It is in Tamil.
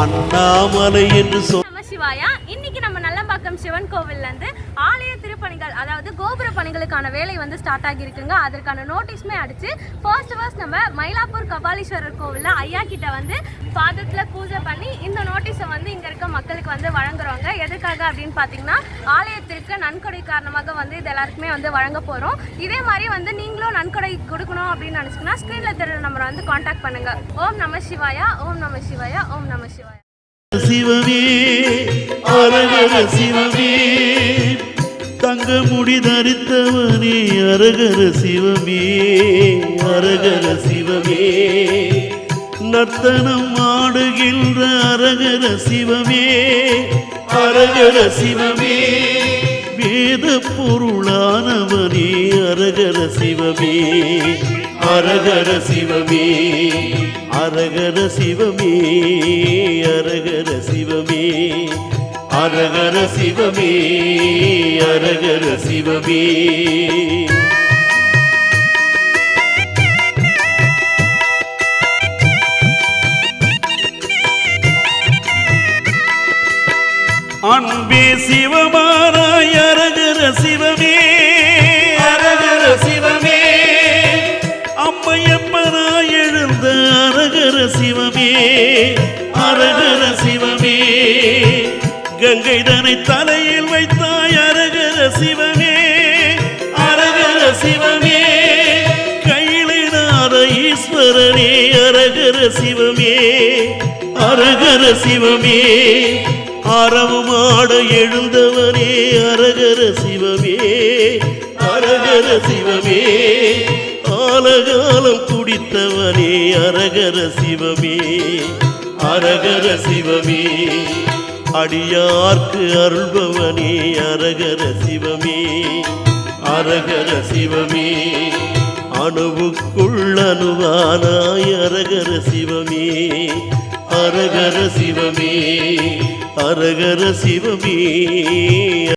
அண்ணாமலை என்று சொல் நம சிவாயா. இன்னைக்கு நம்ம நல்லம்பாக்கம் சிவன் கோவில்ல இருந்து ஆலய திருப்பணிகள் அதாவது கோபுர பணிகளுக்கான வேலை வந்து ஸ்டார்ட் ஆகியிருக்குங்க. அதற்கான நோட்டீஸுமே அடிச்சு ஃபர்ஸ்ட் ஃபர்ஸ்ட் நம்ம மயிலாப்பூர் கபாலீஸ்வரர் கோவில்ல ஐயா கிட்ட வந்து பாதத்துல பூஜை பண்ணி இந்த நோட்டீஸை வந்து இங்க இருக்க மக்களுக்கு வந்து வழங்குறோம். எதுக்காக அப்படின்னு பார்த்தீங்கன்னா ஆலயத்திற்கு நன்கொடை காரணமாக வந்து இது எல்லாருக்குமே வந்து வழங்க போகிறோம் இதே மாதிரி வந்து நீங்களும் நன்கொடை கொடுக்கணும் அப்படின்னு நினச்சிங்கன்னா ஸ்க்ரீனில் தெரியற நம்பரை வந்து காண்டாக்ட் பண்ணுங்க. ஓம் நம சிவாயா ஓம் நம சிவாயா ஓம் நம சிவாயா. சிவமே அரகர சிவமே தங்க முடி தரித்தவனே அரகர சிவமே அரகர சிவமே நர்த்தனம் ஆடுகின்ற அரகர சிவமே அரகர சிவமே. வேத பொருளானவனே அரகர சிவமே. அரகர சிவமே. அரகர சிவமே. அரகர சிவமே. அரகர சிவமே. அரகர சிவமே. அன்பே சிவமானாய் அரகர சிவமே. அரகர சிவமே. அம்மையப்பனாய் எழுந்த அரகர சிவமே. அரகர சிவமே. கங்கை தனை தலையில் வைத்தாய் அரகர சிவமே. அரகர சிவமே. கையிலினாத ஈஸ்வரனே அரகர சிவமே. அரகர சிவமே. அறவுமாட எழுந்தவனே அரகர சிவமே அரகர சிவமே. ஆலகாலம் குடித்தவனே அரகர சிவமே அரகர சிவமே. அடியார்க்கு அருள்பவனே அரகர சிவமே அரகர சிவமே. அணுவுக்குள் அணுவானாய் அரகர சிவமே அரகர சிவமே. அரகர சிவமே